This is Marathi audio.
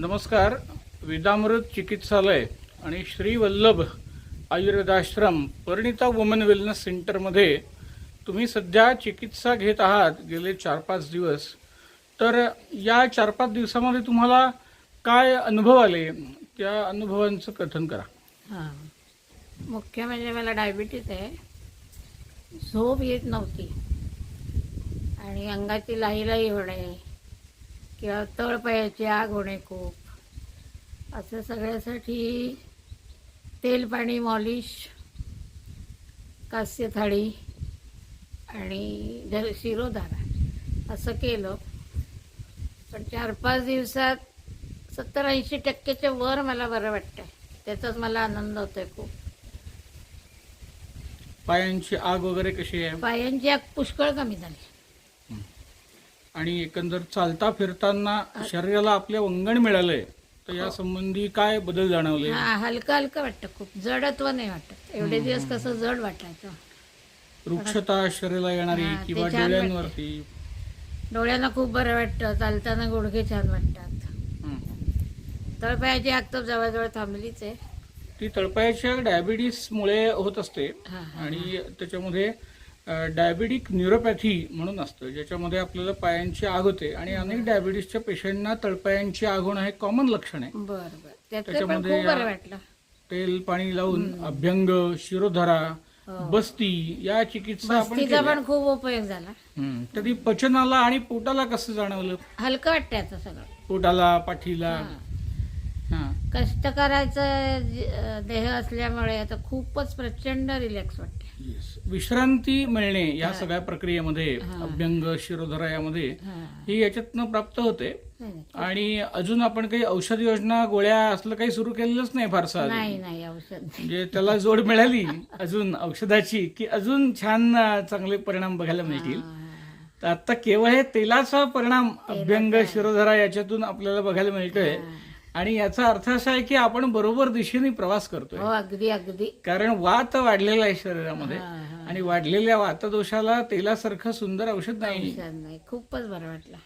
नमस्कार. विदामृत चिकित्सालय आणि श्री वल्लभ आयुर्वेदाश्रम परिणिता वुमन वेलनेस सेंटरमध्ये तुम्ही सध्या चिकित्सा घेत आहात गेले चार पाच दिवस. तर या चार पाच दिवसामध्ये तुम्हाला काय अनुभव आले? त्या अनुभवांचं कथन करा. हां. मुख्य म्हणजे मला डायबिटीज आहे. झोप येत नव्हती. आणि अंगाची लाही लाही होणे किंवा तळपायाची आग होणे खूप. असं सगळ्यासाठी तेल पाणी मॉलिश कास्य थाळी आणि जर शिरोधारा असं केलं पण चार पाच दिवसात सत्तर ऐंशी टक्क्याच्या वर मला बरं वाटतंय. त्याचाच मला आनंद होतोय खूप. पायांची आग वगैरे कशी आहे? पायांची आग पुष्कळ कमी झाली. आणि एकंदर चालता फिरताना शरीराला आपल्या वंगण मिळालंय तर या संबंधी काय बदल जाणवले? हा हलकं हलकं वाटतं खूप. जडत्व नाही वाटत. एवढे दिवस कसं जड वाटायचं. वृक्षता शरीराला येणारी हा, ते किंवा छान वाटते. डोळ्यांवरती डोळ्यांना खूप बरं वाटतं. चालताना गुडघे छान वाटतात. हं. तळपायाची आग तर जवळजवळ थांबलीच आहे. ती तळपायाच्या डायबिटीसमुळे होत असते हा, हा, आणि त्याच्यामध्ये डायबिटिक न्यूरोपॅथी म्हणून असतं ज्याच्यामध्ये आपल्याला पायांची आग होते आणि अनेक डायबिटीसच्या पेशंटना तळपायांची आग होणं हे कॉमन लक्षण आहे. बरं त्याच्यामध्ये तेल पाणी लावून अभ्यंग शिरोधारा हो. बस्ती या चिकित्सा. पण खूप उपयोग झाला. तर पचनाला आणि पोटाला कसं जाणवलं? हलकं वाटतंय आता सगळं. पोटाला पाठीला? कष्टकराचं जे- देह असल्यामुळे आता खूपच प्रचंड रिलॅक्स वाटते. विश्रांती मिळणे या. सगळ्या प्रक्रियेमध्ये. अभ्यंग शिरोधरा यामध्ये हा. याच्यातनं प्राप्त होते. आणि अजून आपण काही औषध योजना गोळ्या असलं काही सुरू केलेलंच नाही फारसं म्हणजे त्याला जोड मिळाली अजून औषधाची की अजून छान चांगले परिणाम बघायला मिळतील. तर आता केवळ हे तेलाचा परिणाम अभ्यंग शिरोधरा याच्यातून आपल्याला बघायला मिळतोय आणि याचा अर्थ असा आहे की आपण बरोबर दिशेने प्रवास करतोय. हो अगदी अगदी. कारण वात वाढलेला आहे शरीरामध्ये हा, हा. आणि वाढलेल्या वातदोषाला तेलासारखं सुंदर औषध नाही. औषध नाही. खूपच बरं वाटलं.